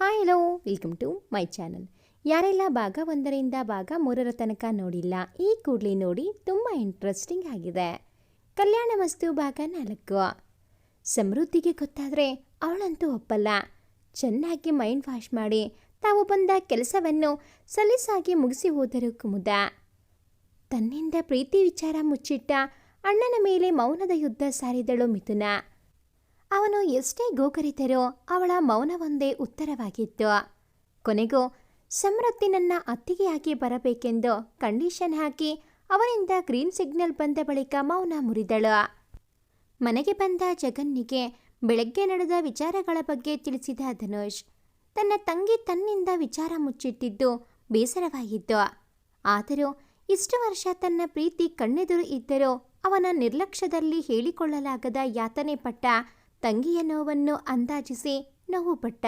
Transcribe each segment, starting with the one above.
Hi hello welcome to my channel ಯಾರೆಲ್ಲ ಭಾಗ ಒಂದರಿಂದ ಭಾಗ ಮೂರರ ತನಕ ನೋಡಿಲ್ಲ, ಈ ಕೂಡಲೇ ನೋಡಿ ತುಂಬ ಇಂಟ್ರೆಸ್ಟಿಂಗ್ ಆಗಿದೆ. ಕಲ್ಯಾಣ ವಸ್ತು ಭಾಗ ನಾಲ್ಕು. ಸಮೃದ್ಧಿಗೆ ಗೊತ್ತಾದರೆ ಅವಳಂತೂ ಒಪ್ಪಲ್ಲ. ಚೆನ್ನಾಗಿ ಮೈಂಡ್ ವಾಶ್ ಮಾಡಿ ತಾವು ಬಂದ ಕೆಲಸವನ್ನು ಸಲೀಸಾಗಿ ಮುಗಿಸಿ ಹೋದರು ಕುಮುದ ತನ್ನಿಂದ ಪ್ರೀತಿ ವಿಚಾರ ಮುಚ್ಚಿಟ್ಟ ಅಣ್ಣನ ಮೇಲೆ ಮೌನದ ಯುದ್ಧ ಸಾರಿದಳು ಮಿಥುನ. ಅವನು ಎಷ್ಟೇ ಗೋಕರಿತರೋ ಅವಳ ಮೌನವೊಂದೇ ಉತ್ತರವಾಗಿತ್ತು. ಕೊನೆಗೂ ಸಮೃದ್ಧಿ ನನ್ನ ಅತ್ತಿಗೆಯಾಗಿ ಬರಬೇಕೆಂದು ಕಂಡೀಷನ್ ಹಾಕಿ ಅವನಿಂದ ಗ್ರೀನ್ ಸಿಗ್ನಲ್ ಬಂದ ಬಳಿಕ ಮೌನ ಮುರಿದಳು. ಮನೆಗೆ ಬಂದ ಜಗನ್ನಿಗೆ ಬೆಳಗ್ಗೆ ನಡೆದ ವಿಚಾರಗಳ ಬಗ್ಗೆ ತಿಳಿಸಿದ ಧನುಷ್, ತನ್ನ ತಂಗಿ ತನ್ನಿಂದ ವಿಚಾರ ಮುಚ್ಚಿಟ್ಟಿದ್ದು ಬೇಸರವಾಗಿತ್ತು. ಆದರೂ ಇಷ್ಟು ವರ್ಷ ತನ್ನ ಪ್ರೀತಿ ಕಣ್ಣೆದುರು ಇದ್ದರೂ ಅವನ ನಿರ್ಲಕ್ಷ್ಯದಲ್ಲಿ ಹೇಳಿಕೊಳ್ಳಲಾಗದ ಯಾತನೆ ಪಟ್ಟ ತಂಗಿಯ ನೋವನ್ನು ಅಂದಾಜಿಸಿ ನೋವು ಪಟ್ಟ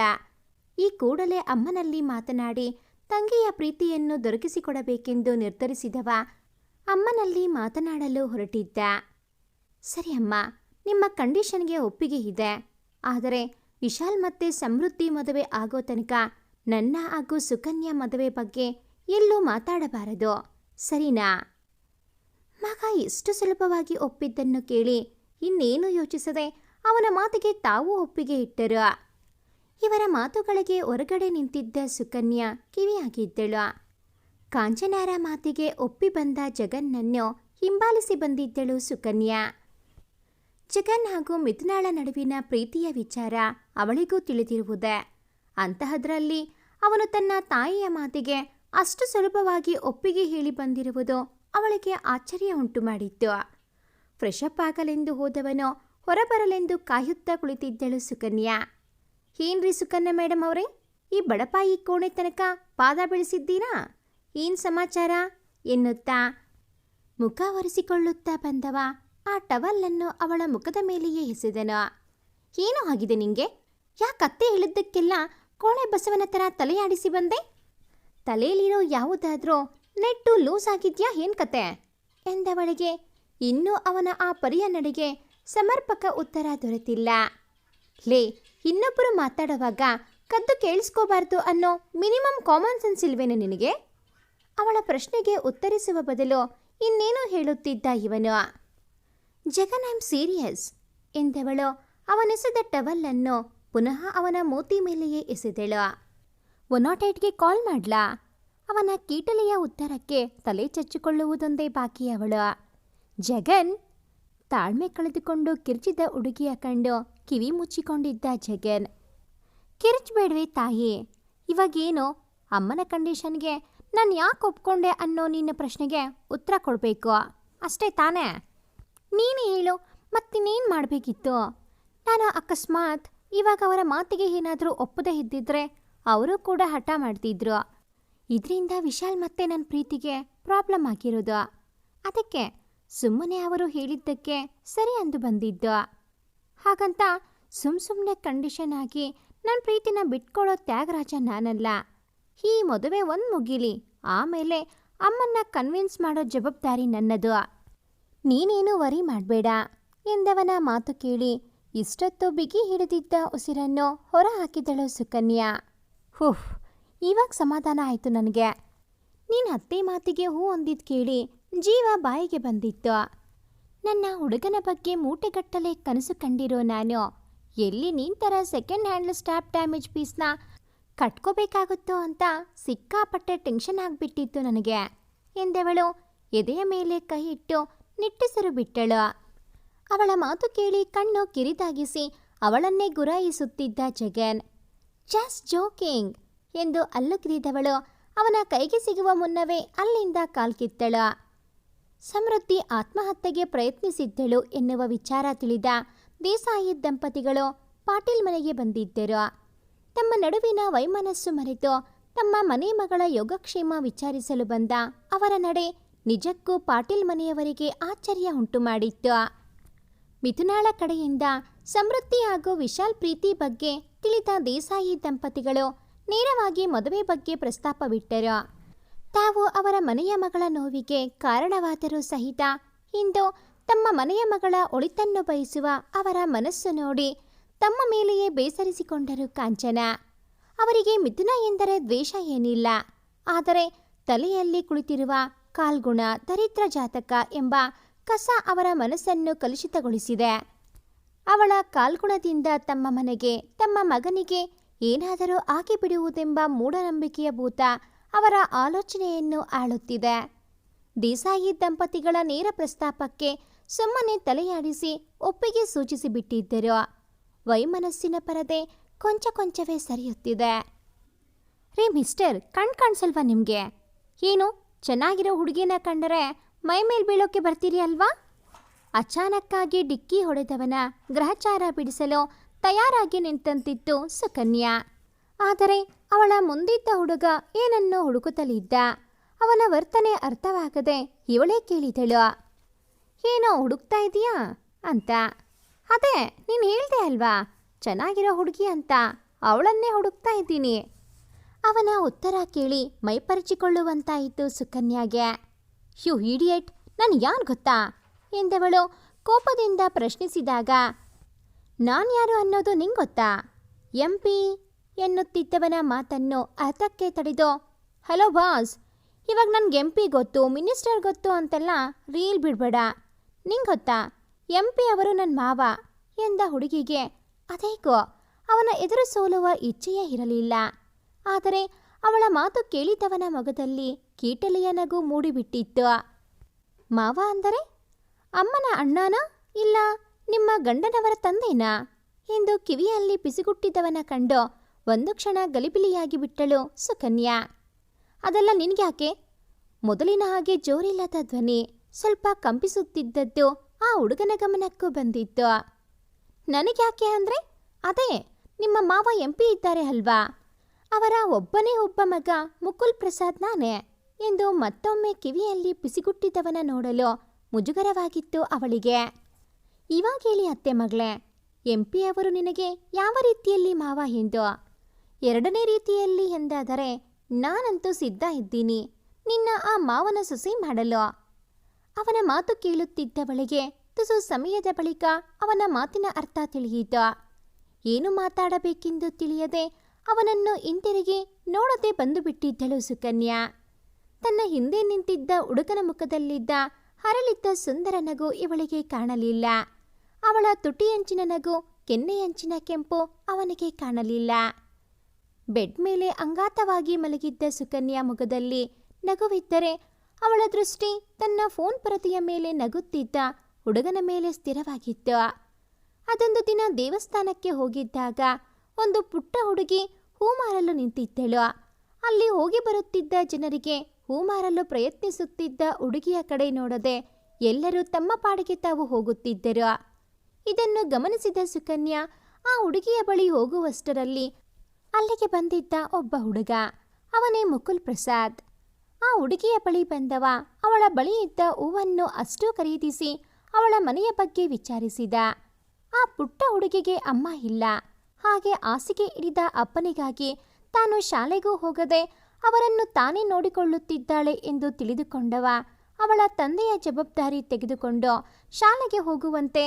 ಈ ಕೂಡಲೇ ಅಮ್ಮನಲ್ಲಿ ಮಾತನಾಡಿ, ತಂಗಿಯ ಪ್ರೀತಿಯನ್ನು ದೊರಕಿಸಿಕೊಡಬೇಕೆಂದು ನಿರ್ಧರಿಸಿದವ ಅಮ್ಮನಲ್ಲಿ ಮಾತನಾಡಲು ಹೊರಟಿದ್ದ. ಸರಿ ಅಮ್ಮ, ನಿಮ್ಮ ಕಂಡೀಷನ್ಗೆ ಒಪ್ಪಿಗೆ ಇದೆ. ಆದರೆ ವಿಶಾಲ್ ಮತ್ತೆ ಸಮೃದ್ಧಿ ಮದುವೆ ಆಗೋ ತನಕ ನನ್ನ ಹಾಗೂ ಸುಕನ್ಯಾ ಮದುವೆ ಬಗ್ಗೆ ಎಲ್ಲೂ ಮಾತಾಡಬಾರದು. ಸರಿನಾ? ಮಗ ಎಷ್ಟು ಸುಲಭವಾಗಿ ಒಪ್ಪಿದ್ದನ್ನು ಕೇಳಿ ಇನ್ನೇನು ಯೋಚಿಸದೆ ಅವನ ಮಾತಿಗೆ ತಾವು ಒಪ್ಪಿಗೆ ಇಟ್ಟರು. ಇವರ ಮಾತುಗಳಿಗೆ ಹೊರಗಡೆ ನಿಂತಿದ್ದ ಸುಕನ್ಯಾ ಕಿವಿಯಾಗಿದ್ದಳು. ಕಾಂಚನಾರ ಮಾತಿಗೆ ಒಪ್ಪಿ ಬಂದ ಜಗನ್ನನ್ನು ಹಿಂಬಾಲಿಸಿ ಬಂದಿದ್ದಳು ಸುಕನ್ಯಾ. ಜಗನ್ ಹಾಗೂ ಮಿಥುನಾಳ ನಡುವಿನ ಪ್ರೀತಿಯ ವಿಚಾರ ಅವಳಿಗೂ ತಿಳಿದಿರುವುದೇ. ಅಂತಹದ್ರಲ್ಲಿ ಅವನು ತನ್ನ ತಾಯಿಯ ಮಾತಿಗೆ ಅಷ್ಟು ಸುಲಭವಾಗಿ ಒಪ್ಪಿಗೆ ಹೇಳಿ ಬಂದಿರುವುದು ಅವಳಿಗೆ ಆಶ್ಚರ್ಯ ಉಂಟು ಮಾಡಿತ್ತು ಫ್ರೆಶಪ್ ಆಗಲೆಂದು ಹೋದವನು ಹೊರಬರಲೆಂದು ಕಾಯುತ್ತಾ ಕುಳಿತಿದ್ದಳು ಸುಕನ್ಯಾ. ಏನ್ರಿ ಸುಕನ್ಯಾ ಮೇಡಮ್ ಅವರೇ, ಈ ಬಡಪಾಯಿ ಕೋಣೆ ತನಕ ಪಾದ ಬೆಳೆಸಿದ್ದೀರಾ? ಏನ್ ಸಮಾಚಾರ? ಎನ್ನುತ್ತಾ ಮುಖ ಒರೆಸಿಕೊಳ್ಳುತ್ತಾ ಬಂದವ. ಆ ಟವಲ್ಲನ್ನು ಅವಳ ಮುಖದ ಮೇಲೆಯೇ ಎಸೆದನು. ಏನು ಆಗಿದೆ ನಿಂಗೆ? ಯಾಕತ್ತೆ ಹೇಳಿದ್ದಕ್ಕೆಲ್ಲ ಕೋಣೆ ಬಸವನ ಥರ ತಲೆಯಾಡಿಸಿ ಬಂದೆ? ತಲೆಯಲ್ಲಿರೋ ಯಾವುದಾದ್ರೂ ನೆಟ್ಟು ಲೂಸ್ ಆಗಿದ್ಯಾ ಏನ್ ಕತೆ? ಎಂದವಳಿಗೆ ಇನ್ನೂ ಅವನ ಆ ಪರಿಯ ನಡೆಗೆ ಸಮರ್ಪಕ ಉತ್ತರ ದೊರೆತಿಲ್ಲ. ಲೇ ಇನ್ನೊಬ್ಬರು ಮಾತಾಡುವಾಗ ಕದ್ದು ಕೇಳಿಸ್ಕೋಬಾರ್ದು ಅನ್ನೋ ಮಿನಿಮಮ್ ಕಾಮನ್ ಸೆನ್ಸ್ ಇಲ್ವೇನು ನಿನಗೆ? ಅವಳ ಪ್ರಶ್ನೆಗೆ ಉತ್ತರಿಸುವ ಬದಲು ಇನ್ನೇನೋ ಹೇಳುತ್ತಿದ್ದ ಇವನು. ಜಗನ್ ಐಮ್ ಸೀರಿಯಸ್ ಎಂದವಳು ಅವನೆಸೆದ ಟವಲ್ಲನ್ನು ಪುನಃ ಅವನ ಮೂತಿ ಮೇಲೆಯೇ ಎಸೆದಳು. ಒನ್ ನಾಟ್ ಏಟ್ಗೆ ಕಾಲ್ ಮಾಡ್ಲಾ? ಅವನ ಕೀಟಲೆಯ ಉತ್ತರಕ್ಕೆ ತಲೆ ಚಚ್ಚಿಕೊಳ್ಳುವುದೊಂದೇ ಬಾಕಿ ಅವಳು. ಜಗನ್ ತಾಳ್ಮೆ ಕಳೆದುಕೊಂಡು ಕಿರ್ಚಿದ ಹುಡುಗಿಯ ಕಂಡು ಕಿವಿ ಮುಚ್ಚಿಕೊಂಡಿದ್ದ ಜಗನ್. ಕಿರ್ಚ್ಬೇಡ್ವೆ ತಾಯಿ, ಇವಾಗೇನು? ಅಮ್ಮನ ಕಂಡೀಷನ್ಗೆ ನಾನು ಯಾಕೆ ಒಪ್ಕೊಂಡೆ ಅನ್ನೋ ನಿನ್ನ ಪ್ರಶ್ನೆಗೆ ಉತ್ತರ ಕೊಡಬೇಕು. ಅಷ್ಟೇ ತಾನೇ? ನೀನು ಹೇಳು, ಮತ್ತಿನ್ನೇನು ಮಾಡಬೇಕಿತ್ತು? ನಾನು ಅಕಸ್ಮಾತ್ ಇವಾಗ ಅವರ ಮಾತಿಗೆ ಏನಾದರೂ ಒಪ್ಪದೇ ಇದ್ದಿದ್ರೆ ಅವರು ಕೂಡ ಹಠ ಮಾಡ್ತಿದ್ರು. ಇದರಿಂದ ವಿಶಾಲ್ ಮತ್ತೆ ನನ್ನ ಪ್ರೀತಿಗೆ ಪ್ರಾಬ್ಲಮ್ ಆಗಿರೋದು. ಅದಕ್ಕೆ ಸುಮ್ಮನೆ ಅವರು ಹೇಳಿದ್ದಕ್ಕೆ ಸರಿ ಅಂದು ಬಂದಿದ್ದ. ಹಾಗಂತ ಸುಮ್ ಸುಮ್ಮನೆ ಕಂಡೀಷನ್ ಆಗಿ ನನ್ನ ಪ್ರೀತಿನ ಬಿಟ್ಕೊಳ್ಳೋ ತ್ಯಾಗರಾಜ ನಾನಲ್ಲ. ಈ ಮದುವೆ ಒಂದು ಮುಗಿಲಿ, ಆಮೇಲೆ ಅಮ್ಮನ್ನ ಕನ್ವಿನ್ಸ್ ಮಾಡೋ ಜವಾಬ್ದಾರಿ ನನ್ನದು. ನೀನೇನು ವರಿ ಮಾಡಬೇಡ, ಎಂದವನ ಮಾತು ಕೇಳಿ ಇಷ್ಟೊತ್ತು ಬಿಗಿ ಹಿಡಿದಿದ್ದ ಉಸಿರನ್ನು ಹೊರ ಹಾಕಿದಳು ಸುಕನ್ಯಾ. ಹುಫ್ ಇವಾಗ ಸಮಾಧಾನ ಆಯಿತು ನನಗೆ. ನೀನು ಅತ್ತೆ ಮಾತಿಗೆ ಹೂ ಅಂದಿದ್ದು ಕೇಳಿ ಜೀವ ಬಾಯಿಗೆ ಬಂದಿತ್ತು. ನನ್ನ ಹುಡುಗನ ಬಗ್ಗೆ ಮೂಟೆಗಟ್ಟಲೆ ಕನಸು ಕಂಡಿರೋ ನಾನು, ಎಲ್ಲಿ ನೀನ್ ತರ ಸೆಕೆಂಡ್ ಹ್ಯಾಂಡ್ ಸ್ಟಾಪ್ ಡ್ಯಾಮೇಜ್ ಪೀಸ್ನ ಕಟ್ಕೋಬೇಕಾಗುತ್ತೋ ಅಂತ ಸಿಕ್ಕಾಪಟ್ಟೆ ಟೆನ್ಷನ್ ಆಗಿಬಿಟ್ಟಿತ್ತು ನನಗೆ, ಎಂದೆವಳು ಎದೆಯ ಮೇಲೆ ಕೈ ಇಟ್ಟು ನಿಟ್ಟುಸಿರು ಬಿಟ್ಟಳು. ಅವಳ ಮಾತು ಕೇಳಿ ಕಣ್ಣು ಕಿರಿದಾಗಿಸಿ ಅವಳನ್ನೇ ಗುರಾಯಿಸುತ್ತಿದ್ದ ಜಗನ್ ಜಸ್ಟ್ ಜೋಕಿಂಗ್ ಎಂದು ಅಲ್ಲುಕಿರಿದವಳು ಅವನ ಕೈಗೆ ಸಿಗುವ ಮುನ್ನವೇ ಅಲ್ಲಿಂದ ಕಾಲ್ಕಿತ್ತಳು. ಸಮೃದ್ಧಿ ಆತ್ಮಹತ್ಯೆಗೆ ಪ್ರಯತ್ನಿಸಿದ್ದಳು ಎನ್ನುವ ವಿಚಾರ ತಿಳಿದ ದೇಸಾಯಿ ದಂಪತಿಗಳು ಪಾಟೀಲ್ ಮನೆಗೆ ಬಂದಿದ್ದರು. ತಮ್ಮ ನಡುವಿನ ವೈಮನಸ್ಸು ಮರೆತು ತಮ್ಮ ಮನೆ ಮಗಳ ಯೋಗಕ್ಷೇಮ ವಿಚಾರಿಸಲು ಬಂದ ಅವರ ನಡೆ ನಿಜಕ್ಕೂ ಪಾಟೀಲ್ ಮನೆಯವರಿಗೆ ಆಶ್ಚರ್ಯ ಉಂಟು ಮಾಡಿತ್ತು ಮಿಥುನಾಳ ಕಡೆಯಿಂದ ಸಮೃದ್ಧಿ ಹಾಗೂ ವಿಶಾಲ್ ಪ್ರೀತಿ ಬಗ್ಗೆ ತಿಳಿದ ದೇಸಾಯಿ ದಂಪತಿಗಳು ನೇರವಾಗಿ ಮದುವೆ ಬಗ್ಗೆ ಪ್ರಸ್ತಾಪವಿಟ್ಟರು. ತಾವು ಅವರ ಮನೆಯ ಮಗಳ ನೋವಿಗೆ ಕಾರಣವಾದರೂ ಸಹಿತ ಇಂದು ತಮ್ಮ ಮನೆಯ ಮಗಳ ಒಳಿತನ್ನು ಬಯಸುವ ಅವರ ಮನಸ್ಸು ನೋಡಿ ತಮ್ಮ ಮೇಲೆಯೇ ಬೇಸರಿಸಿಕೊಂಡರು ಕಾಂಚನ. ಅವರಿಗೆ ಮಿಥುನ ಎಂದರೆ ದ್ವೇಷ ಏನಿಲ್ಲ. ಆದರೆ ತಲೆಯಲ್ಲಿ ಕುಳಿತಿರುವ ಕಾಲ್ಗುಣ ದರಿದ್ರ ಜಾತಕ ಎಂಬ ಕಸ ಅವರ ಮನಸ್ಸನ್ನು ಕಲುಷಿತಗೊಳಿಸಿದೆ. ಅವಳ ಕಾಲ್ಗುಣದಿಂದ ತಮ್ಮ ಮನೆಗೆ, ತಮ್ಮ ಮಗನಿಗೆ ಏನಾದರೂ ಆಗಿಬಿಡುವುದೆಂಬ ಮೂಢನಂಬಿಕೆಯ ಭೂತ ಅವರ ಆಲೋಚನೆಯನ್ನು ಆಳುತ್ತಿದೆ. ದೇಸಾಯಿ ದಂಪತಿಗಳ ನೇರ ಪ್ರಸ್ತಾಪಕ್ಕೆ ಸುಮ್ಮನೆ ತಲೆಯಾಡಿಸಿ ಒಪ್ಪಿಗೆ ಸೂಚಿಸಿಬಿಟ್ಟಿದ್ದರು. ವೈಮನಸ್ಸಿನ ಪರದೆ ಕೊಂಚ ಕೊಂಚವೇ ಸರಿಯುತ್ತಿದೆ. ರೇ ಮಿಸ್ಟರ್, ಕಣ್ ಕಾಣಿಸಲ್ವಾ ನಿಮಗೆ? ಏನು, ಚೆನ್ನಾಗಿರೋ ಹುಡುಗಿನ ಕಂಡರೆ ಮೈ ಮೇಲ್ ಬೀಳೋಕೆ ಬರ್ತೀರಿ ಅಲ್ವಾ? ಅಚಾನಕ್ಕಾಗಿ ಡಿಕ್ಕಿ ಹೊಡೆದವನ ಗ್ರಹಚಾರ ಬಿಡಿಸಲು ತಯಾರಾಗಿ ನಿಂತಂತಿತ್ತು ಸುಕನ್ಯಾ. ಆದರೆ ಅವಳ ಮುಂದಿದ್ದ ಹುಡುಗ ಏನನ್ನೋ ಹುಡುಕುತ್ತಲಿದ್ದ? ಅವನ ವರ್ತನೆ ಅರ್ಥವಾಗದೆ ಇವಳೇ ಕೇಳಿದಳು. ಏನೋ ಹುಡುಕ್ತಾ ಇದೀಯಾ? ಅಂತ. ಅದೇ, ನೀನು ಹೇಳ್ದೆ ಅಲ್ವಾ? ಚೆನ್ನಾಗಿರೋ ಹುಡುಗಿ ಅಂತ. ಅವಳನ್ನೇ ಹುಡುಕ್ತಾ ಇದ್ದೀನಿ. ಅವನ ಉತ್ತರ ಕೇಳಿ ಮೈಪರಿಚಿಕೊಳ್ಳುವಂತಾಯಿತು ಸುಕನ್ಯಾಗೆ. ಯು ಹೀಡಿಯಟ್ ನಾನು ಯಾರು ಗೊತ್ತಾ? ಎಂದವಳು ಕೋಪದಿಂದ ಪ್ರಶ್ನಿಸಿದಾಗ, ನಾನು ಯಾರು ಅನ್ನೋದು ನಿಂಗೆ ಗೊತ್ತಾ? ಎಂ ಪಿ ಎನ್ನುತ್ತಿದ್ದವನ ಮಾತನ್ನು ಅರ್ಥಕ್ಕೆ ತಡೆದು, ಹಲೋ ಬಾಸ್, ಇವಾಗ ನನಗೆ ಎಂ ಪಿ ಗೊತ್ತು, ಮಿನಿಸ್ಟರ್ ಗೊತ್ತು ಅಂತೆಲ್ಲ ರೀಲ್ ಬಿಡಬೇಡ. ನಿಂಗೆ ಗೊತ್ತಾ? ಎಂ ಪಿ ಅವರು ನನ್ನ ಮಾವ ಎಂದ ಹುಡುಗಿಗೆ. ಅದೇಕೋ, ಅವನ ಎದುರು ಸೋಲುವ ಇಚ್ಛೆಯೇ ಇರಲಿಲ್ಲ. ಆದರೆ ಅವಳ ಮಾತು ಕೇಳಿದವನ ಮಗದಲ್ಲಿ ಕೀಟಲಿಯ ನಗು ಮೂಡಿಬಿಟ್ಟಿತ್ತು. ಮಾವ ಅಂದರೆ, ಅಮ್ಮನ ಅಣ್ಣನ ಇಲ್ಲ ನಿಮ್ಮ ಗಂಡನವರ ತಂದೆನಾ? ಎಂದು ಕಿವಿಯಲ್ಲಿ ಬಿಸಿಗುಟ್ಟಿದ್ದವನ ಕಂಡು ಒಂದು ಕ್ಷಣ ಗಲಿಬಿಲಿಯಾಗಿ ಬಿಟ್ಟಳು ಸುಕನ್ಯಾ. ಅದೆಲ್ಲ ನಿನ್ಗ್ಯಾಕೆ? ಮೊದಲಿನ ಹಾಗೆ ಜೋರಿಲ್ಲದ ಧ್ವನಿ ಸ್ವಲ್ಪ ಕಂಪಿಸುತ್ತಿದ್ದದ್ದು ಆ ಹುಡುಗನ ಗಮನಕ್ಕೂ ಬಂದಿತ್ತು. ನನಗ್ಯಾಕೆ ಅಂದ್ರೆ? ಅದೇ, ನಿಮ್ಮ ಮಾವ ಎಂ ಪಿ ಇದ್ದಾರೆ ಅಲ್ವಾ? ಅವರ ಒಬ್ಬನೇ ಒಬ್ಬ ಮಗ ಮುಕುಲ್ ಪ್ರಸಾದ್ ನಾನೇ ಎಂದು ಮತ್ತೊಮ್ಮೆ ಕಿವಿಯಲ್ಲಿ ಪಿಸಿಗುಟ್ಟಿದ್ದವನ ನೋಡಲು ಮುಜುಗರವಾಗಿತ್ತು ಅವಳಿಗೆ. ಇವಾಗ ಹೇಳಿ ಅತ್ತೆ ಮಗಳೇ, ಎಂ ಪಿ ಅವರು ನಿನಗೆ ಯಾವ ರೀತಿಯಲ್ಲಿ ಮಾವ ಎಂದು? ಎರಡನೇ ರೀತಿಯಲ್ಲಿ ಎಂದಾದರೆ, ನಾನಂತೂ ಸಿದ್ಧ ಇದ್ದೀನಿ. ನಿನ್ನ ಆ ಮಾವನ ಸೊಸೆ ಮಾಡಲು. ಅವನ ಮಾತು ಕೇಳುತ್ತಿದ್ದವಳಿಗೆ ತುಸು ಸಮಯದ ಬಳಿಕ ಅವನ ಮಾತಿನ ಅರ್ಥ ತಿಳಿಯಿತು. ಏನು ಮಾತಾಡಬೇಕೆಂದು ತಿಳಿಯದೆ ಅವನನ್ನು ಹಿಂತಿರುಗಿ ನೋಡದೆ ಬಂದು ಬಿಟ್ಟಿದ್ದಳು ಸುಕನ್ಯಾ. ತನ್ನ ಹಿಂದೆ ನಿಂತಿದ್ದ ಹುಡುಗನ ಮುಖದಲ್ಲಿದ್ದ ಹರಳಿದ್ದ ಸುಂದರ ನಗು ಇವಳಿಗೆ ಕಾಣಲಿಲ್ಲ. ಅವಳ ತುಟಿಯಂಚಿನ ನಗು ಕೆನ್ನೆಯಂಚಿನ ಕೆಂಪು ಅವನಿಗೆ ಕಾಣಲಿಲ್ಲ. ಬೆಡ್ ಮೇಲೆ ಅಂಗಾತವಾಗಿ ಮಲಗಿದ್ದ ಸುಕನ್ಯಾ ಮುಖದಲ್ಲಿ ನಗುವಿದ್ದರೆ ಅವಳ ದೃಷ್ಟಿ ತನ್ನ ಫೋನ್ ಪರದೆಯ ಮೇಲೆ ನಗುತ್ತಿದ್ದ ಹುಡುಗನ ಮೇಲೆ ಸ್ಥಿರವಾಗಿತ್ತು. ಅದೊಂದು ದಿನ ದೇವಸ್ಥಾನಕ್ಕೆ ಹೋಗಿದ್ದಾಗ ಒಂದು ಪುಟ್ಟ ಹುಡುಗಿ ಹೂ ಮಾರಲು ನಿಂತಿದ್ದಳು. ಅಲ್ಲಿ ಹೋಗಿ ಬರುತ್ತಿದ್ದ ಜನರಿಗೆ ಹೂ ಮಾರಲು ಪ್ರಯತ್ನಿಸುತ್ತಿದ್ದ ಹುಡುಗಿಯ ಕಡೆ ನೋಡದೆ ಎಲ್ಲರೂ ತಮ್ಮ ಪಾಡಿಗೆ ತಾವು ಹೋಗುತ್ತಿದ್ದರು. ಇದನ್ನು ಗಮನಿಸಿದ ಸುಕನ್ಯಾ ಆ ಹುಡುಗಿಯ ಬಳಿ ಹೋಗುವಷ್ಟರಲ್ಲಿ ಅಲ್ಲಿಗೆ ಬಂದಿದ್ದ ಒಬ್ಬ ಹುಡುಗ. ಅವನೇ ಮುಕುಲ್ ಪ್ರಸಾದ್ ಆ ಹುಡುಗಿಯ ಬಳಿ ಬಂದವ. ಅವಳ ಬಳಿ ಇದ್ದ ಹೂವನ್ನು ಅಷ್ಟೂ ಖರೀದಿಸಿ ಅವಳ ಮನೆಯ ಬಗ್ಗೆ ವಿಚಾರಿಸಿದ. ಆ ಪುಟ್ಟ ಹುಡುಗಿಗೆ ಅಮ್ಮ ಇಲ್ಲ. ಹಾಗೆ ಹಾಸಿಗೆ ಹಿಡಿದ ಅಪ್ಪನಿಗಾಗಿ ತಾನು ಶಾಲೆಗೂ ಹೋಗದೆ ಅವರನ್ನು ತಾನೇ ನೋಡಿಕೊಳ್ಳುತ್ತಿದ್ದಾಳೆ ಎಂದು ತಿಳಿದುಕೊಂಡವ. ಅವಳ ತಂದೆಯ ಜವಾಬ್ದಾರಿ ತೆಗೆದುಕೊಂಡು ಶಾಲೆಗೆ ಹೋಗುವಂತೆ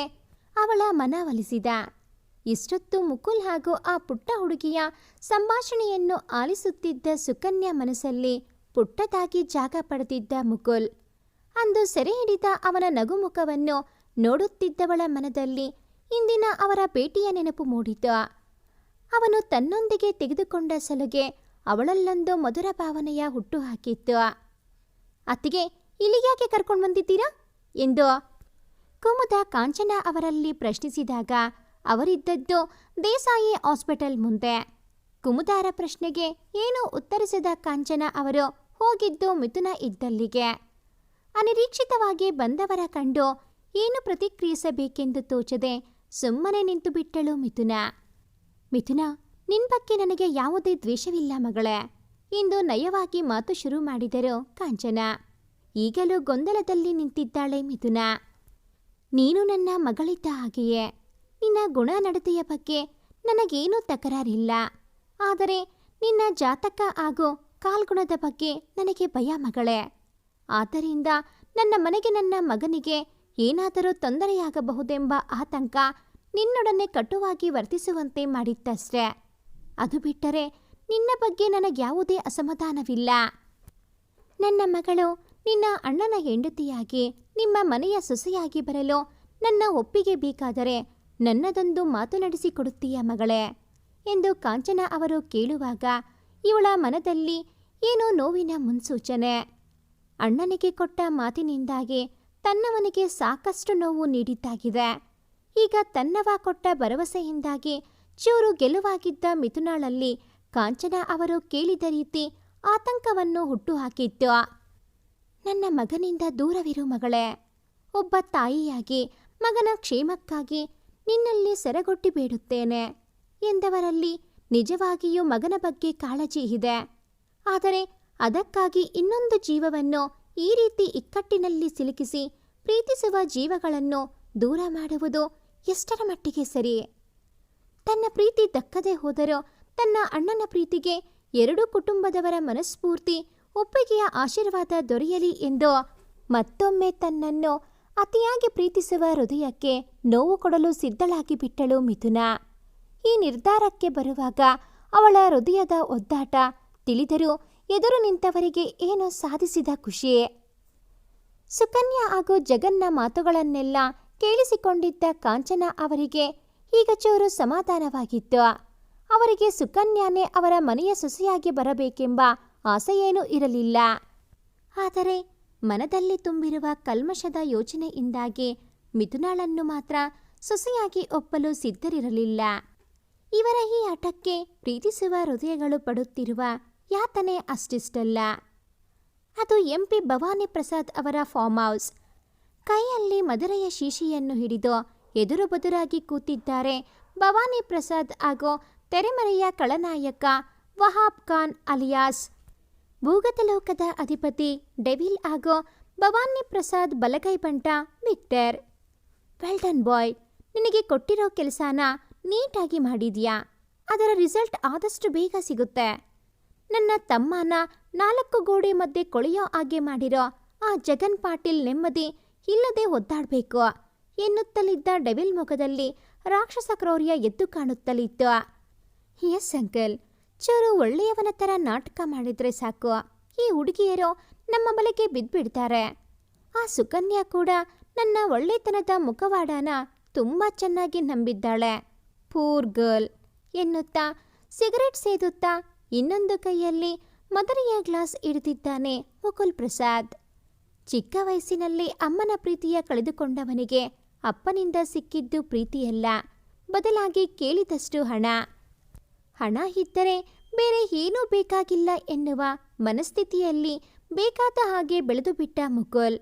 ಅವಳ ಮನವೊಲಿಸಿದ ಇಷ್ಟೊತ್ತು ಮುಕುಲ್ ಹಾಗೂ ಆ ಪುಟ್ಟ ಹುಡುಗಿಯ ಸಂಭಾಷಣೆಯನ್ನು ಆಲಿಸುತ್ತಿದ್ದ ಸುಕನ್ಯಾ ಮನಸ್ಸಲ್ಲಿ ಪುಟ್ಟದಾಗಿ ಜಾಗ ಪಡೆದಿದ್ದ ಮುಕುಲ್. ಅಂದು ಸೆರೆ ಹಿಡಿದ ಅವನ ನಗುಮುಖವನ್ನು ನೋಡುತ್ತಿದ್ದವಳ ಮನದಲ್ಲಿ ಇಂದಿನ ಅವರ ಭೇಟಿಯ ನೆನಪು ಮೂಡಿತು. ಅವನು ತನ್ನೊಂದಿಗೆ ತೆಗೆದುಕೊಂಡ ಸಲುಗೆ ಅವಳಲ್ಲೊಂದು ಮಧುರ ಭಾವನೆಯ ಹುಟ್ಟು ಹಾಕಿತ್ತು. ಅತ್ತಿಗೆ, ಇಲ್ಲಿಗ್ಯಾಕೆ ಕರ್ಕೊಂಡು ಬಂದಿದ್ದೀರಾ? ಎಂದು ಕುಮುದ ಕಾಂಚನ ಅವರಲ್ಲಿ ಪ್ರಶ್ನಿಸಿದಾಗ ಅವರಿದ್ದದ್ದು ದೇಸಾಯಿ ಹಾಸ್ಪಿಟಲ್ ಮುಂದೆ. ಕುಮುದಾರ ಪ್ರಶ್ನೆಗೆ ಏನೂ ಉತ್ತರಿಸಿದ ಕಾಂಚನ ಅವರು ಹೋಗಿದ್ದು ಮಿಥುನ ಇದ್ದಲ್ಲಿಗೆ. ಅನಿರೀಕ್ಷಿತವಾಗಿ ಬಂದವರ ಕಂಡು ಏನು ಪ್ರತಿಕ್ರಿಯಿಸಬೇಕೆಂದು ತೋಚದೆ ಸುಮ್ಮನೆ ನಿಂತು ಬಿಟ್ಟಳು ಮಿಥುನ. ಮಿಥುನ, ನಿನ್ ಬಗ್ಗೆ ನನಗೆ ಯಾವುದೇ ದ್ವೇಷವಿಲ್ಲ ಮಗಳೇ. ಎಂದು ನಯವಾಗಿ ಮಾತು ಶುರು ಮಾಡಿದರು ಕಾಂಚನ. ಈಗಲೂ ಗೊಂದಲದಲ್ಲಿ ನಿಂತಿದ್ದಾಳೆ ಮಿಥುನ. ನೀನು ನನ್ನ ಮಗಳಿದ್ದ ಹಾಗೆಯೇ. ನಿನ್ನ ಗುಣ ನಡತೆಯ ಬಗ್ಗೆ ನನಗೇನೂ ತಕರಾರಿಲ್ಲ. ಆದರೆ ನಿನ್ನ ಜಾತಕ ಹಾಗೂ ಕಾಲ್ಗುಣದ ಬಗ್ಗೆ ನನಗೆ ಭಯ ಮಗಳೇ. ಆದ್ದರಿಂದ ನನ್ನ ಮನೆಗೆ ನನ್ನ ಮಗನಿಗೆ ಏನಾದರೂ ತೊಂದರೆಯಾಗಬಹುದೆಂಬ ಆತಂಕ ನಿನ್ನೊಡನೆ ಕಟುವಾಗಿ ವರ್ತಿಸುವಂತೆ ಮಾಡಿತ್ತಷ್ಟೇ. ಅದು ಬಿಟ್ಟರೆ ನಿನ್ನ ಬಗ್ಗೆ ನನಗ್ಯಾವುದೇ ಅಸಮಾಧಾನವಿಲ್ಲ. ನನ್ನ ಮಗಳು ನಿನ್ನ ಅಣ್ಣನ ಹೆಂಡತಿಯಾಗಿ ನಿಮ್ಮ ಮನೆಯ ಸೊಸೆಯಾಗಿ ಬರಲು ನನ್ನ ಒಪ್ಪಿಗೆ ಬೇಕಾದರೆ ನನ್ನದೊಂದು ಮಾತು ನಡೆಸಿಕೊಡುತ್ತೀಯ ಮಗಳೇ? ಎಂದು ಕಾಂಚನ ಅವರು ಕೇಳುವಾಗ ಇವಳ ಮನದಲ್ಲಿ ಏನೋ ನೋವಿನ ಮುನ್ಸೂಚನೆ? ಅಣ್ಣನಿಗೆ ಕೊಟ್ಟ ಮಾತಿನಿಂದಾಗಿ ತನ್ನವನಿಗೆ ಸಾಕಷ್ಟು ನೋವು ನೀಡಿದ್ದಾಗಿದೆ. ಈಗ ತನ್ನವ ಕೊಟ್ಟ ಭರವಸೆಯಿಂದಾಗಿ ಚೂರು ಗೆಲುವಾಗಿದ್ದ ಮಿಥುನಾಳಲ್ಲಿ ಕಾಂಚನ ಅವರು ಕೇಳಿದ ರೀತಿ ಆತಂಕವನ್ನು ಹುಟ್ಟುಹಾಕಿತ್ತು. ನನ್ನ ಮಗನಿಂದ ದೂರವಿರು ಮಗಳೇ. ಒಬ್ಬ ತಾಯಿಯಾಗಿ ಮಗನ ಕ್ಷೇಮಕ್ಕಾಗಿ ನಿನ್ನಲ್ಲಿ ಸೆರಗೊಟ್ಟಿ ಬೇಡುತ್ತೇನೆ ಎಂದವರಲ್ಲಿ ನಿಜವಾಗಿಯೂ ಮಗನ ಬಗ್ಗೆ ಕಾಳಜಿ ಇದೆ. ಆದರೆ ಅದಕ್ಕಾಗಿ ಇನ್ನೊಂದು ಜೀವವನ್ನು ಈ ರೀತಿ ಇಕ್ಕಟ್ಟಿನಲ್ಲಿ ಸಿಲುಕಿಸಿ ಪ್ರೀತಿಸುವ ಜೀವಗಳನ್ನು ದೂರ ಮಾಡುವುದು ಎಷ್ಟರ ಮಟ್ಟಿಗೆ ಸರಿ? ತನ್ನ ಪ್ರೀತಿ ದಕ್ಕದೆ ಹೋದರೂ ತನ್ನ ಅಣ್ಣನ ಪ್ರೀತಿಗೆ ಎರಡೂ ಕುಟುಂಬದವರ ಮನಸ್ಫೂರ್ತಿ ಒಪ್ಪಿಗೆಯ ಆಶೀರ್ವಾದ ದೊರೆಯಲಿ ಎಂದು ಮತ್ತೊಮ್ಮೆ ತನ್ನನ್ನು ಅತಿಯಾಗಿ ಪ್ರೀತಿಸುವ ಹೃದಯಕ್ಕೆ ನೋವು ಕೊಡಲು ಸಿದ್ಧಳಾಗಿ ಬಿಟ್ಟಳು ಮಿಥುನ. ಈ ನಿರ್ಧಾರಕ್ಕೆ ಬರುವಾಗ ಅವಳ ಹೃದಯದ ಒದ್ದಾಟ ತಿಳಿದರೂ ಎದುರು ನಿಂತವರಿಗೆ ಏನೋ ಸಾಧಿಸಿದ ಖುಷಿಯೇ. ಸುಕನ್ಯಾ ಹಾಗೂ ಜಗನ್ನ ಮಾತುಗಳನ್ನೆಲ್ಲ ಕೇಳಿಸಿಕೊಂಡಿದ್ದ ಕಾಂಚನ ಅವರಿಗೆ ಈಗ ಚೂರು ಸಮಾಧಾನವಾಗಿತ್ತು. ಅವರಿಗೆ ಸುಕನ್ಯಾನೇ ಅವರ ಮನೆಯ ಸೊಸೆಯಾಗಿ ಬರಬೇಕೆಂಬ ಆಸೆಯೇನೂ ಇರಲಿಲ್ಲ. ಆದರೆ ಮನದಲ್ಲಿ ತುಂಬಿರುವ ಕಲ್ಮಶದ ಯೋಚನೆಯಿಂದಾಗಿ ಮಿಥುನಾಳನ್ನು ಮಾತ್ರ ಸೊಸೆಯಾಗಿ ಒಪ್ಪಲು ಸಿದ್ಧರಿರಲಿಲ್ಲ. ಇವರ ಈ ಆಟಕ್ಕೆ ಪ್ರೀತಿಸುವ ಹೃದಯಗಳು ಪಡುತ್ತಿರುವ ಯಾತನೆ ಅಷ್ಟಿಷ್ಟಲ್ಲ. ಅದು ಎಂಪಿ ಭವಾನಿ ಪ್ರಸಾದ್ ಅವರ ಫಾರ್ಮ್ ಹೌಸ್. ಕೈಯಲ್ಲಿ ಮದುರೆಯ ಶೀಶಿಯನ್ನು ಹಿಡಿದು ಎದುರು ಬದುರಾಗಿ ಕೂತಿದ್ದಾರೆ ಭವಾನಿ ಪ್ರಸಾದ್ ಹಾಗೂ ತೆರೆಮರೆಯ ಖಳನಾಯಕ ವಹಾಬ್ ಖಾನ್ ಅಲಿಯಾಸ್. ಭೂಗತಲೋಕದ ಅಧಿಪತಿ ಡೆವಿಲ್ ಆಗೋ ಭವಾನಿ ಪ್ರಸಾದ್ ಬಲಗೈ ಬಂಟ ವಿಕ್ಟರ್. ವೆಲ್ಡನ್ ಬಾಯ್ ನಿನಗೆ ಕೊಟ್ಟಿರೋ ಕೆಲಸನ ನೀಟಾಗಿ ಮಾಡಿದ್ಯಾ? ಅದರ ರಿಸಲ್ಟ್ ಆದಷ್ಟು ಬೇಗ ಸಿಗುತ್ತೆ. ನನ್ನ ತಮ್ಮನ ನಾಲ್ಕು ಗೋಡೆ ಮಧ್ಯೆ ಕೊಳೆಯೋ ಹಾಗೆ ಮಾಡಿರೋ ಆ ಜಗನ್ ಪಾಟೀಲ್ ನೆಮ್ಮದಿ ಇಲ್ಲದೆ ಒದ್ದಾಡಬೇಕು ಎನ್ನುತ್ತಲಿದ್ದ ಡೆವಿಲ್ ಮುಖದಲ್ಲಿ ರಾಕ್ಷಸ ಕ್ರೌರ್ಯ ಎದ್ದು ಕಾಣುತ್ತಲಿತ್ತು. ಎಸ್ ಅಂಕಲ್ ಚೂರು ಒಳ್ಳೆಯವನ ಥರ ನಾಟಕ ಮಾಡಿದ್ರೆ ಸಾಕು. ಈ ಹುಡುಗಿಯರು ನಮ್ಮ ಬಲೆಗೆ ಬಿದ್ದುಬಿಡ್ತಾರೆ ಆ ಸುಕನ್ಯಾ ಕೂಡ ನನ್ನ ಒಳ್ಳೆತನದ ಮುಖವಾಡನ ತುಂಬ ಚೆನ್ನಾಗಿ ನಂಬಿದ್ದಾಳೆ. ಪೂರ್ ಗರ್ಲ್ ಎನ್ನುತ್ತಾ ಸಿಗರೆಟ್ ಸೇದುತ್ತಾ ಇನ್ನೊಂದು ಕೈಯಲ್ಲಿ ಮದರಿಯ ಗ್ಲಾಸ್ ಹಿಡಿದಿದ್ದಾನೆ ಮುಕುಲ್ ಪ್ರಸಾದ್. ಚಿಕ್ಕ ವಯಸ್ಸಿನಲ್ಲಿ ಅಮ್ಮನ ಪ್ರೀತಿಯ ಕಳೆದುಕೊಂಡವನಿಗೆ ಅಪ್ಪನಿಂದ ಸಿಕ್ಕಿದ್ದು ಪ್ರೀತಿಯಲ್ಲ. ಬದಲಾಗಿ ಕೇಳಿದಷ್ಟು ಹಣ. ಹಣ ಇದ್ದರೆ ಬೇರೆ ಏನೂ ಬೇಕಾಗಿಲ್ಲ ಎನ್ನುವ ಮನಸ್ಥಿತಿಯಲ್ಲಿ ಬೇಕಾದ ಹಾಗೆ ಬೆಳೆದು ಬಿಟ್ಟ ಮುಕುಲ್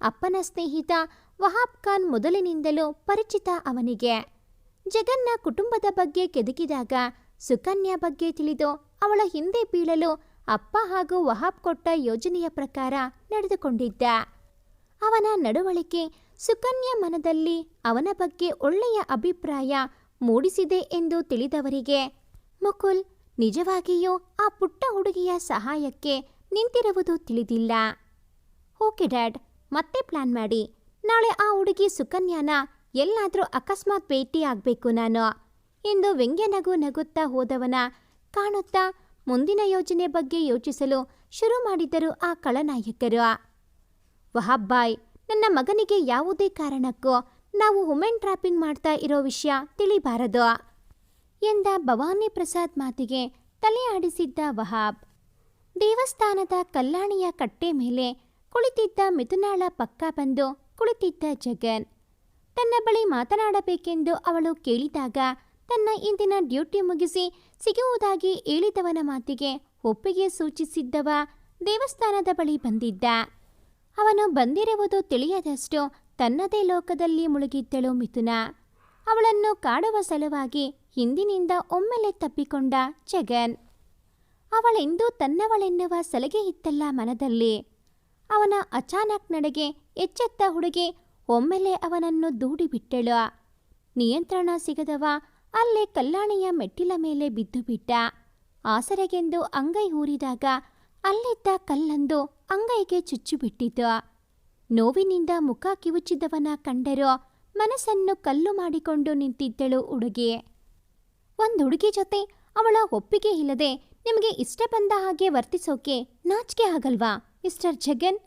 ಅಪ್ಪನ ಸ್ನೇಹಿತ ವಹಾಬ್ ಖಾನ್ ಮೊದಲಿನಿಂದಲೂ ಪರಿಚಿತ ಅವನಿಗೆ. ಜಗನ್ನ ಕುಟುಂಬದ ಬಗ್ಗೆ ಕೆದಕಿದಾಗ ಸುಕನ್ಯಾ ಬಗ್ಗೆ ತಿಳಿದು ಅವಳ ಹಿಂದೆ ಬೀಳಲು ಅಪ್ಪ ಹಾಗೂ ವಹಾಬ್ ಕೊಟ್ಟ ಯೋಜನೆಯ ಪ್ರಕಾರ ನಡೆದುಕೊಂಡಿದ್ದ. ಅವನ ನಡವಳಿಕೆ ಸುಕನ್ಯಾ ಮನದಲ್ಲಿ ಅವನ ಬಗ್ಗೆ ಒಳ್ಳೆಯ ಅಭಿಪ್ರಾಯ ಮೂಡಿಸಿದೆ ಎಂದು ತಿಳಿದವರಿಗೆ ಮುಕುಲ್, ನಿಜವಾಗಿಯೂ ಆ ಪುಟ್ಟ ಹುಡುಗಿಯ ಸಹಾಯಕ್ಕೆ ನಿಂತಿರುವುದು ತಿಳಿದಿಲ್ಲ. ಓಕೆ ಡ್ಯಾಡ್, ಮತ್ತೆ ಪ್ಲಾನ್ ಮಾಡಿ. ನಾಳೆ ಆ ಹುಡುಗಿ ಸುಕನ್ಯಾನ ಎಲ್ಲಾದರೂ ಅಕಸ್ಮಾತ್ ಭೇಟಿ ಆಗಬೇಕು ನಾನು. ಎಂದು ವ್ಯಂಗ್ಯ ನಗು ನಗುತ್ತಾ ಹೋದವನ ಕಾಣುತ್ತಾ ಮುಂದಿನ ಯೋಜನೆ ಬಗ್ಗೆ ಯೋಚಿಸಲು ಶುರು ಮಾಡಿದರು ಆ ಕಳನಾಯಕರು ವಹಾಬ್ಬಾಯ್, ನನ್ನ ಮಗನಿಗೆ ಯಾವುದೇ ಕಾರಣಕ್ಕೂ ನಾವು ಹುಮೆನ್ ಟ್ರಾಪಿಂಗ್ ಮಾಡ್ತಾ ಇರೋ ವಿಷಯ ತಿಳಿಬಾರದು. ಎಂದ ಭವಾನಿ ಪ್ರಸಾದ್ ಮಾತಿಗೆ ತಲೆ ಆಡಿಸಿದ್ದ ವಹಾಬ್. ದೇವಸ್ಥಾನದ ಕಲ್ಲಾಣಿಯ ಕಟ್ಟೆ ಮೇಲೆ ಕುಳಿತಿದ್ದ ಮಿಥುನಾಳ ಪಕ್ಕ ಬಂದು ಕುಳಿತಿದ್ದ ಜಗನ್. ತನ್ನ ಬಳಿ ಮಾತನಾಡಬೇಕೆಂದು ಅವಳು ಕೇಳಿದಾಗ ತನ್ನ ಇಂದಿನ ಡ್ಯೂಟಿ ಮುಗಿಸಿ ಸಿಗುವುದಾಗಿ ಹೇಳಿದವನ ಮಾತಿಗೆ ಒಪ್ಪಿಗೆ ಸೂಚಿಸಿದ್ದವ ದೇವಸ್ಥಾನದ ಬಳಿ ಬಂದಿದ್ದ. ಅವನು ಬಂದಿರುವುದು ತಿಳಿಯದಷ್ಟು ತನ್ನದೇ ಲೋಕದಲ್ಲಿ ಮುಳುಗಿದ್ದಳು ಮಿಥುನ. ಅವಳನ್ನು ಕಾಡುವ ಸಲುವಾಗಿ ಹಿಂದಿನಿಂದ ಒಮ್ಮೆಲೆ ತಪ್ಪಿಕೊಂಡ ಜಗನ್. ಅವಳೆಂದೂ ತನ್ನವಳೆನ್ನುವ ಸಲಗೆ ಇತ್ತಲ್ಲ ಮನದಲ್ಲಿ. ಅವನ ಅಚಾನಕ್ ನಡೆಗೆ ಎಚ್ಚೆತ್ತ ಹುಡುಗಿ ಒಮ್ಮೆಲೆ ಅವನನ್ನು ದೂಡಿಬಿಟ್ಟಳು. ನಿಯಂತ್ರಣ ಸಿಗದವ ಅಲ್ಲೇ ಕಲ್ಯಾಣಿಯ ಮೆಟ್ಟಿಲ ಮೇಲೆ ಬಿದ್ದು ಬಿಟ್ಟ. ಆಸರೆಗೆಂದು ಅಂಗೈ ಊರಿದಾಗ ಅಲ್ಲಿದ್ದ ಕಲ್ಲಂದು ಅಂಗೈಗೆ ಚುಚ್ಚುಬಿಟ್ಟಿತು. ನೋವಿನಿಂದ ಮುಖ ಕಿವುಚಿದವನ ಕಂಡರೂ ಮನಸ್ಸನ್ನು ಕಲ್ಲು ಮಾಡಿಕೊಂಡು ನಿಂತಿದ್ದಳು ಹುಡುಗಿ ಒಂದು ಹುಡುಗಿ ಜೊತೆ ಅವಳ ಒಪ್ಪಿಗೆ ಇಲ್ಲದೆ ನಿಮಗೆ ಇಷ್ಟ ಬಂದ ಹಾಗೆ ವರ್ತಿಸೋಕೆ ನಾಚಿಕೆ ಆಗಲ್ವಾ, ಮಿಸ್ಟರ್ ಜಗನ್?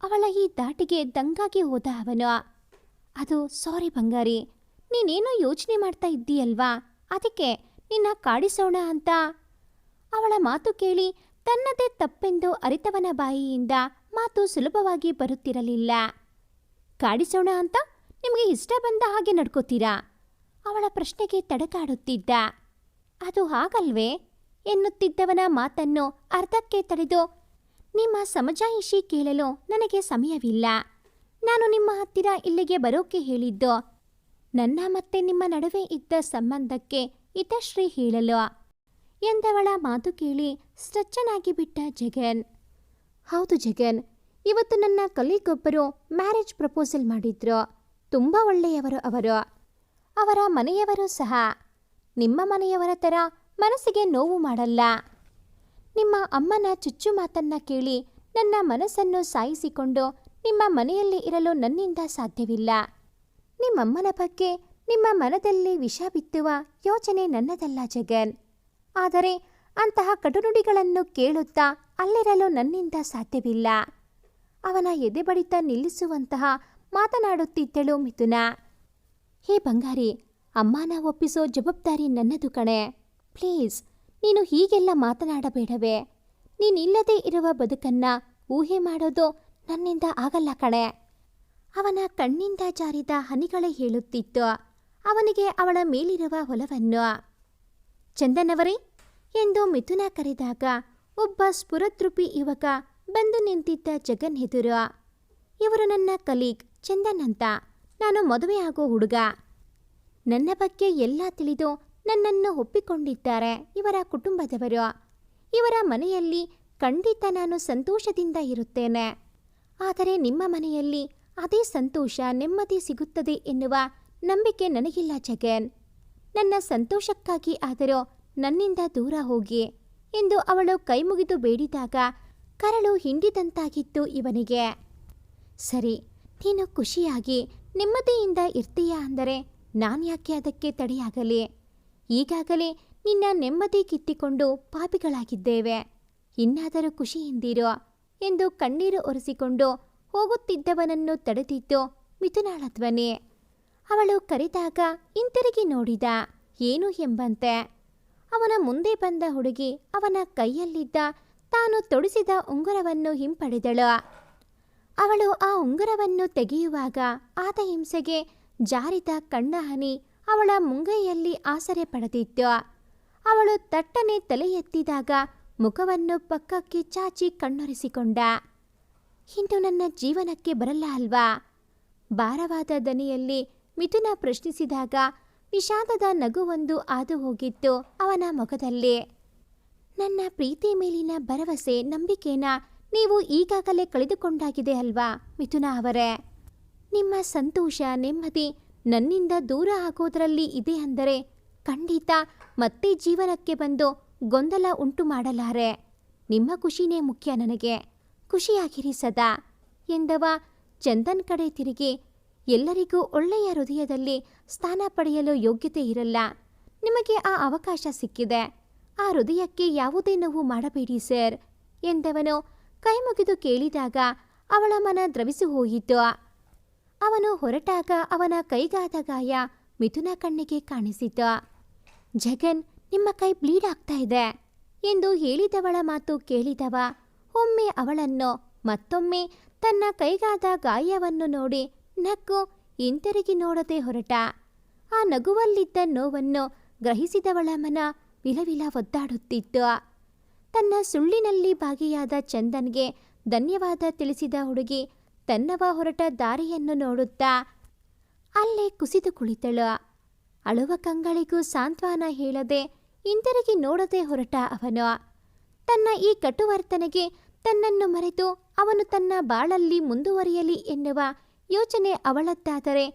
ಅವಳ ಈ ದಾಟಿಗೆ ದಂಗಾಗಿ ಹೋದ ಅವನು ಅದು ಸಾರಿ ಬಂಗಾರಿ, ನೀನೇನೋ ಯೋಚನೆ ಮಾಡ್ತಾ ಇದ್ದೀಯಲ್ವಾ, ಅದಕ್ಕೆ ನಿನ್ನ ಕಾಡಿಸೋಣ ಅಂತ? ಅವಳ ಮಾತು ಕೇಳಿ ತನ್ನದೇ ತಪ್ಪೆಂದು ಅರಿತವನ ಬಾಯಿಯಿಂದ ಮಾತು ಸುಲಭವಾಗಿ ಬರುತ್ತಿರಲಿಲ್ಲ. ಕಾಡಿಸೋಣ ಅಂತ ನಿಮಗೆ ಇಷ್ಟ ಬಂದ ಹಾಗೆ ನಡ್ಕೋತೀರಾ? ಅವಳ ಪ್ರಶ್ನೆಗೆ ತಡಕಾಡುತ್ತಿದ್ದ. ಅದು ಹಾಗಲ್ವೇ? ಎನ್ನುತ್ತಿದ್ದವನ ಮಾತನ್ನು ಅರ್ಧಕ್ಕೆ ತಡೆದು, ನಿಮ್ಮ ಸಮಜಾಯಿಷಿ ಕೇಳಲು ನನಗೆ ಸಮಯವಿಲ್ಲ. ನಾನು ನಿಮ್ಮ ಹತ್ತಿರ ಇಲ್ಲಿಗೆ ಬರೋಕೆ ಹೇಳಿದ್ದು, ನನ್ನ ಮತ್ತೆ ನಿಮ್ಮ ನಡುವೆ ಇದ್ದ ಸಂಬಂಧಕ್ಕೆ ಹಿತಶ್ರೀ ಹೇಳಲು ಎಂದವಳ ಮಾತು ಕೇಳಿ ಸ್ಟ್ರಚ್ಚನಾಗಿ ಬಿಟ್ಟ ಜಗನ್. ಹೌದು ಜಗನ್, ಇವತ್ತು ನನ್ನ ಕಲೀಗೊಬ್ಬರು ಮ್ಯಾರೇಜ್ ಪ್ರಪೋಸಲ್ ಮಾಡಿದ್ರು. ತುಂಬ ಒಳ್ಳೆಯವರು ಅವರು. ಅವರ ಮನೆಯವರು ಸಹ. ನಿಮ್ಮ ಮನೆಯವರ ಥರ ಮನಸ್ಸಿಗೆ ನೋವು ಮಾಡಲ್ಲ. ನಿಮ್ಮ ಅಮ್ಮನ ಚುಚ್ಚು ಮಾತನ್ನ ಕೇಳಿ ನನ್ನ ಮನಸ್ಸನ್ನು ಸಾಯಿಸಿಕೊಂಡು ನಿಮ್ಮ ಮನೆಯಲ್ಲಿ ಇರಲು ನನ್ನಿಂದ ಸಾಧ್ಯವಿಲ್ಲ. ನಿಮ್ಮಮ್ಮನ ಬಗ್ಗೆ ನಿಮ್ಮ ಮನದಲ್ಲಿ ವಿಷ ಬಿತ್ತುವ ಯೋಚನೆ ನನ್ನದಲ್ಲ ಜಗನ್. ಆದರೆ ಅಂತಹ ಕಡುನುಡಿಗಳನ್ನು ಕೇಳುತ್ತಾ ಅಲ್ಲಿರಲು ನನ್ನಿಂದ ಸಾಧ್ಯವಿಲ್ಲ. ಅವನ ಎದೆ ಬಡಿತ ನಿಲ್ಲಿಸುವಂತಹ ಮಾತನಾಡುತ್ತಿದ್ದಳು ಮಿಥುನ. ಹೇ ಬಂಗಾರಿ ಅಮ್ಮನ ಒಪ್ಪಿಸೋ ಜವಾಬ್ದಾರಿ ನನ್ನದು ಕಣೆ. ಪ್ಲೀಸ್, ನೀನು ಹೀಗೆಲ್ಲ ಮಾತನಾಡಬೇಡವೇ. ನೀನಿಲ್ಲದೆ ಇರುವ ಬದುಕನ್ನ ಊಹೆ ಮಾಡೋದು ನನ್ನಿಂದ ಆಗಲ್ಲ ಕಣೆ. ಅವನ ಕಣ್ಣಿಂದ ಜಾರಿದ ಹನಿಗಳೇ ಹೇಳುತ್ತಿತ್ತು. ಅವನಿಗೆ ಅವಳ ಮೇಲಿರುವ ಹೊಲವನ್ನು ಚಂದನವರೇ, ಎಂದು ಮಿಥುನ ಕರೆದಾಗ ಒಬ್ಬ ಸ್ಫುರದ್ರೂಪಿ ಯುವಕ ಬಂದು ನಿಂತಿದ್ದ ಜಗನ್ ಎದುರು ಇವರು ನನ್ನ ಕಲೀಗ್. ಚಂದನ್ ಅಂತ ನಾನು ಮದುವೆಯಾಗೋ ಹುಡುಗ. ನನ್ನ ಬಗ್ಗೆ ಎಲ್ಲ ತಿಳಿದು ನನ್ನನ್ನು ಒಪ್ಪಿಕೊಂಡಿದ್ದಾರೆ ಇವರ ಕುಟುಂಬದವರು. ಇವರ ಮನೆಯಲ್ಲಿ ಖಂಡಿತ ನಾನು ಸಂತೋಷದಿಂದ ಇರುತ್ತೇನೆ. ಆದರೆ ನಿಮ್ಮ ಮನೆಯಲ್ಲಿ ಅದೇ ಸಂತೋಷ ನೆಮ್ಮದಿ ಸಿಗುತ್ತದೆ ಎನ್ನುವ ನಂಬಿಕೆ ನನಗಿಲ್ಲ ಜಗನ್. ನನ್ನ ಸಂತೋಷಕ್ಕಾಗಿ ಆದರೂ ನನ್ನಿಂದ ದೂರ ಹೋಗಿ ಎಂದು ಅವಳು ಕೈಮುಗಿದು ಬೇಡಿದಾಗ ಕರಳು ಹಿಂಡಿದಂತಾಗಿತ್ತು ಇವನಿಗೆ. ಸರಿ ನೀನು ಖುಷಿಯಾಗಿ ನೆಮ್ಮದಿಯಿಂದ ಇರ್ತೀಯ ಅಂದರೆ ನಾನು ಯಾಕೆ ಅದಕ್ಕೆ ತಡೆಯಾಗಲಿ? ಈಗಾಗಲೇ ನಿನ್ನ ನೆಮ್ಮದಿ ಕಿತ್ತಿಕೊಂಡು ಪಾಪಿಗಳಾಗಿದ್ದೇವೆ. ಇನ್ನಾದರೂ ಖುಷಿಯಿಂದಿರೋ ಎಂದು ಕಣ್ಣೀರು ಒರೆಸಿಕೊಂಡು ಹೋಗುತ್ತಿದ್ದವನನ್ನು ತಡೆದಿದ್ದು ಮಿಥುನಾಳ ಧ್ವನಿ. ಅವಳು ಕರೆದಾಗ ಹಿಂತಿರುಗಿ ನೋಡಿದ, ಏನು ಎಂಬಂತೆ? ಅವನ ಮುಂದೆ ಬಂದ ಹುಡುಗಿ ಅವನ ಕೈಯಲ್ಲಿದ್ದ ತಾನು ತೊಡಿಸಿದ ಉಂಗುರವನ್ನು ಹಿಂಪಡೆದಳು. ಅವಳು ಆ ಉಂಗುರವನ್ನು ತೆಗೆಯುವಾಗ ಆತ ಹಿಂಸೆಗೆ ಜಾರಿದ ಕಣ್ಣ ಹನಿ ಅವಳ ಮುಂಗೈಯಲ್ಲಿ ಆಸರೆ ಪಡೆದಿತ್ತು. ಅವಳು ತಟ್ಟನೆ ತಲೆ ಎತ್ತಿದಾಗ ಮುಖವನ್ನು ಪಕ್ಕಕ್ಕೆ ಚಾಚಿ ಕಣ್ಣೊರೆಸಿಕೊಂಡ. ಇಂದು ನನ್ನ ಜೀವನಕ್ಕೆ ಬರಲ್ಲ ಅಲ್ವಾ? ಭಾರವಾದ ದನಿಯಲ್ಲಿ ಮಿಥುನ ಪ್ರಶ್ನಿಸಿದಾಗ ವಿಷಾದದ ನಗುವೊಂದು ಹಾದು ಹೋಗಿತ್ತು ಅವನ ಮುಖದಲ್ಲಿ. ನನ್ನ ಪ್ರೀತಿ ಮೇಲಿನ ಭರವಸೆ, ನಂಬಿಕೆನ ನೀವು ಈಗಾಗಲೇ ಕಳೆದುಕೊಂಡಾಗಿದೆ ಅಲ್ವಾ, ಮಿಥುನ ಅವರೇ? ನಿಮ್ಮ ಸಂತೋಷ, ನೆಮ್ಮದಿ ನನ್ನಿಂದ ದೂರ ಆಗೋದರಲ್ಲಿ ಇದೆ ಅಂದರೆ ಖಂಡಿತ ಮತ್ತೆ ಜೀವನಕ್ಕೆ ಬಂದು ಗೊಂದಲ ಉಂಟು ಮಾಡಲಾರೆ. ನಿಮ್ಮ ಖುಷಿನೇ ಮುಖ್ಯ ನನಗೆ. ಖುಷಿಯಾಗಿರಿ ಸದಾ ಎಂದವ ಚಂದನ್ ಕಡೆ ತಿರುಗಿ ಎಲ್ಲರಿಗೂ ಒಳ್ಳೆಯ ಹೃದಯದಲ್ಲಿ ಸ್ಥಾನ ಪಡೆಯಲು ಯೋಗ್ಯತೆ ಇರಲ್ಲ. ನಿಮಗೆ ಆ ಅವಕಾಶ ಸಿಕ್ಕಿದೆ. ಆ ಹೃದಯಕ್ಕೆ ಯಾವುದೇ ನೋವು ಮಾಡಬೇಡಿ ಸರ್ ಎಂದವನು ಕೈಮುಗಿದು ಕೇಳಿದಾಗ ಅವಳ ಮನ ದ್ರವಿಸಿ ಹೋಯಿತು. ಅವನು ಹೊರಟಾಗ ಅವನ ಕೈಗಾದ ಗಾಯ ಮಿಥುನ ಕಣ್ಣಿಗೆ ಕಾಣಿಸಿತು. ಜಗನ್, ನಿಮ್ಮ ಕೈ ಬ್ಲೀಡ್ ಆಗ್ತಾ ಇದೆ ಎಂದು ಹೇಳಿದವಳ ಮಾತು ಕೇಳಿದವ ಒಮ್ಮೆ ಅವಳನ್ನು ಮತ್ತೊಮ್ಮೆ ತನ್ನ ಕೈಗಾದ ಗಾಯವನ್ನು ನೋಡಿ ನಕ್ಕು ಹಿಂತಿರುಗಿ ನೋಡದೆ ಹೊರಟ. ಆ ನಗುವಲ್ಲಿದ್ದ ನೋವನ್ನು ಗ್ರಹಿಸಿದವಳ ಮನ ವಿಲವಿಲ ಒದ್ದಾಡುತ್ತಿತ್ತು. ತನ್ನ ಸುಳ್ಳಿನಲ್ಲಿ ಭಾಗಿಯಾದ ಚಂದನ್ಗೆ ಧನ್ಯವಾದ ತಿಳಿಸಿದ ಹುಡುಗಿ ತನ್ನವ ಹೊರಟ ದಾರಿಯನ್ನು ನೋಡುತ್ತಾ ಅಲ್ಲೇ ಕುಸಿದು ಕುಳಿತಳು. ಅಳುವ ಕಂಗಳಿಗೂ ಸಾಂತ್ವನ ಹೇಳದೆ ಹಿಂದಿರುಗಿ ನೋಡದೆ ಹೊರಟ ಅವನು. ತನ್ನ ಈ ಕಟುವರ್ತನೆಗೆ ತನ್ನನ್ನು ಮರೆತು ಅವನು ತನ್ನ ಬಾಳಲ್ಲಿ ಮುಂದುವರಿಯಲಿ ಎನ್ನುವ ಯೋಚನೆ ಅವಳದ್ದಾದರೆ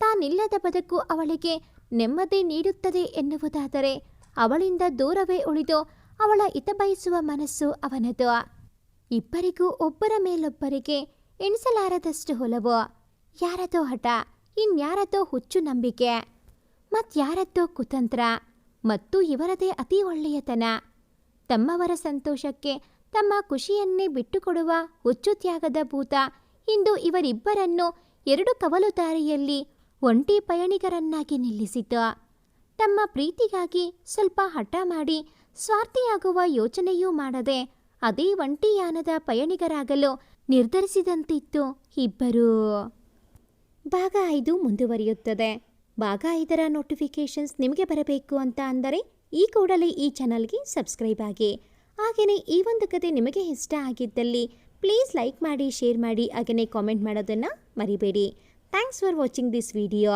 ತಾನಿಲ್ಲದ ಬದುಕು ಅವಳಿಗೆ ನೆಮ್ಮದಿ ನೀಡುತ್ತದೆ ಎನ್ನುವುದಾದರೆ ಅವಳಿಂದ ದೂರವೇ ಉಳಿದು ಅವಳ ಹಿತ ಬಯಸುವ ಮನಸ್ಸು ಅವನದು. ಇಬ್ಬರಿಗೂ ಒಬ್ಬರ ಮೇಲೊಬ್ಬರಿಗೆ ಎಣಿಸಲಾರದಷ್ಟು ಹೊಲವು ಯಾರದೋ ಹಠ, ಇನ್ಯಾರದೋ ಹುಚ್ಚು ನಂಬಿಕೆ. ಮತ್ಯಾರದ್ದೋ ಕುತಂತ್ರ, ಮತ್ತು ಇವರದೇ ಅತಿ ಒಳ್ಳೆಯತನ. ತಮ್ಮವರ ಸಂತೋಷಕ್ಕೆ ತಮ್ಮ ಖುಷಿಯನ್ನೇ ಬಿಟ್ಟುಕೊಡುವ ಹುಚ್ಚು ತ್ಯಾಗದ ಭೂತ ಇಂದು ಇವರಿಬ್ಬರನ್ನು ಎರಡು ಕವಲು ದಾರಿಯಲ್ಲಿ ಒಂಟಿ ಪಯಣಿಗರನ್ನಾಗಿ ನಿಲ್ಲಿಸಿತು. ತಮ್ಮ ಪ್ರೀತಿಗಾಗಿ ಸ್ವಲ್ಪ ಹಠ ಮಾಡಿ ಸ್ವಾರ್ಥಿಯಾಗುವ ಯೋಚನೆಯೂ ಮಾಡದೆ ಅದೇ ಒಂಟಿಯಾನದ ಪಯಣಿಗರಾಗಲು ನಿರ್ಧರಿಸಿದಂತಿತ್ತು ಇಬ್ಬರೂ. ಭಾಗ ಐದು ಮುಂದುವರಿಯುತ್ತದೆ. ಭಾಗ ಐದರ ನೋಟಿಫಿಕೇಷನ್ಸ್ ನಿಮಗೆ ಬರಬೇಕು ಅಂತ ಅಂದರೆ ಈ ಕೂಡಲೇ ಈ ಚಾನಲ್ಗೆ ಸಬ್ಸ್ಕ್ರೈಬ್ ಆಗಿ. ಹಾಗೆಯೇ ಈ ಒಂದು ಕತೆ ನಿಮಗೆ ಇಷ್ಟ ಆಗಿದ್ದಲ್ಲಿ ಪ್ಲೀಸ್ ಲೈಕ್ ಮಾಡಿ ಶೇರ್ ಮಾಡಿ ಹಾಗೆಯೇ ಕಾಮೆಂಟ್ ಮಾಡೋದನ್ನು ಮರಿಬೇಡಿ. Thanks for watching this video